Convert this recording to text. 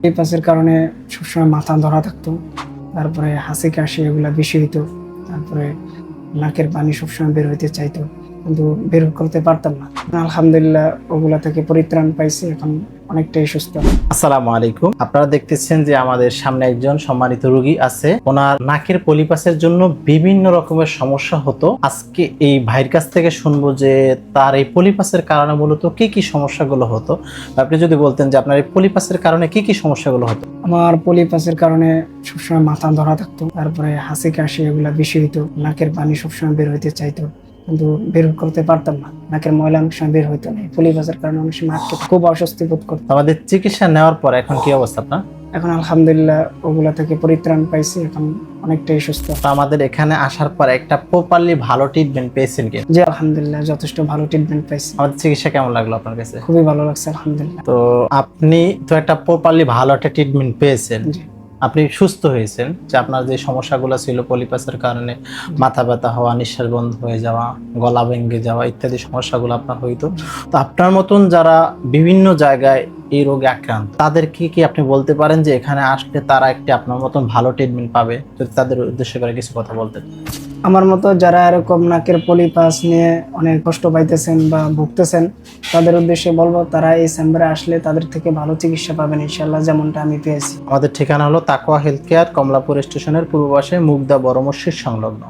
এই পাসের কারণে সবসময় মাথা ধরা থাকতো। তারপরে হাসি কাশি এগুলা বেশি হইতো। তারপরে নাকের পানি সবসময় বের হইতে চাইতো। কিন্তু বের করতে পারতাম না। আলহামদুলিল্লাহ ওগুলা থেকে পরিত্রাণ পাইছি এখন অনেকটাই সুস্থ। আসসালামু আলাইকুম। আপনারা দেখতেছেন যে আমাদের সামনে একজন সম্মানিত রোগী আছে। ওনার নাকের পলিপাসের জন্য বিভিন্ন রকমের সমস্যা হতো। আজকে এই ভাইয়ের কাছ থেকে শুনব যে তার এই পলিপাসের কারণে মূলত কি কি সমস্যাগুলো হতো। আপনি যদি বলতেন যে আপনার এই পলিপাসের কারণে কি কি সমস্যাগুলো হতো। আমার পলিপাসের কারণে সবসময় মাথা ধরা থাকতো তারপরে হাসি কাশি এগুলা বেশি হইতো নাকের পানি সবসময় বের হইতে চাইতো। কিন্তু বের করতে পারতাম না। নাকের ময়লা অনেক সময় বের হইতো না। এই পলিপাসের কারণে অনেক সময় আটকে খুব অস্বস্তি বোধ করতো আমাদের চিকিৎসা নেওয়ার পর এখন কি অবস্থা আপনার? এখন আলহামদুলিল্লাহ ওগুলা থেকে পরিত্রাণ পাইছি এখন অনেকটাই সুস্থ। আমাদের এখানে আসার পর একটা প্রপারলি ভালো ট্রিটমেন্ট পেয়েছেন কি? জি আলহামদুলিল্লাহ যথেষ্ট ভালো ট্রিটমেন্ট পাইছি। আমাদের চিকিৎসা কেমন লাগল আপনার কাছে? খুবই ভালো লাগছে আলহামদুলিল্লাহ। তো আপনি তো একটা প্রপারলি ভালো একটা ট্রিটমেন্ট পেয়েছেন। জি। আপনি সুস্থ হয়েছেন, যে আপনার যে সমস্যাগুলো ছিল পলিপাসের কারণে, মাথা ব্যথা হওয়া, নিঃশ্বাস বন্ধ হয়ে যাওয়া, গলা ভেঙে যাওয়া ইত্যাদি সমস্যাগুলো আপনার হইতো। তো আপনার মতন যারা বিভিন্ন জায়গায় এই রোগে আক্রান্ত, তাদেরকে কি আপনি বলতে পারেন যে এখানে আসলে তারা একটি আপনার মতন ভালো ট্রিটমেন্ট পাবে? যদি তাদের উদ্দেশ্য করে কিছু কথা বলতেন। আমার মতো যারা এরকম নাকের পলিপাস নিয়ে অনেক কষ্ট পাইতেছেন বা ভুগতেছেন, তাদের উদ্দেশ্যে বলব, তারা এই চেম্বারে আসলে তাদের থেকে ভালো চিকিৎসা পাবেন ইনশাল্লাহ যেমনটা আমি পেয়েছি। আমাদের ঠিকানা হলো তাকোয়া হেলথ কেয়ার, কমলাপুর স্টেশনের পূর্ব পাশে মুগদা বড় সংলগ্ন।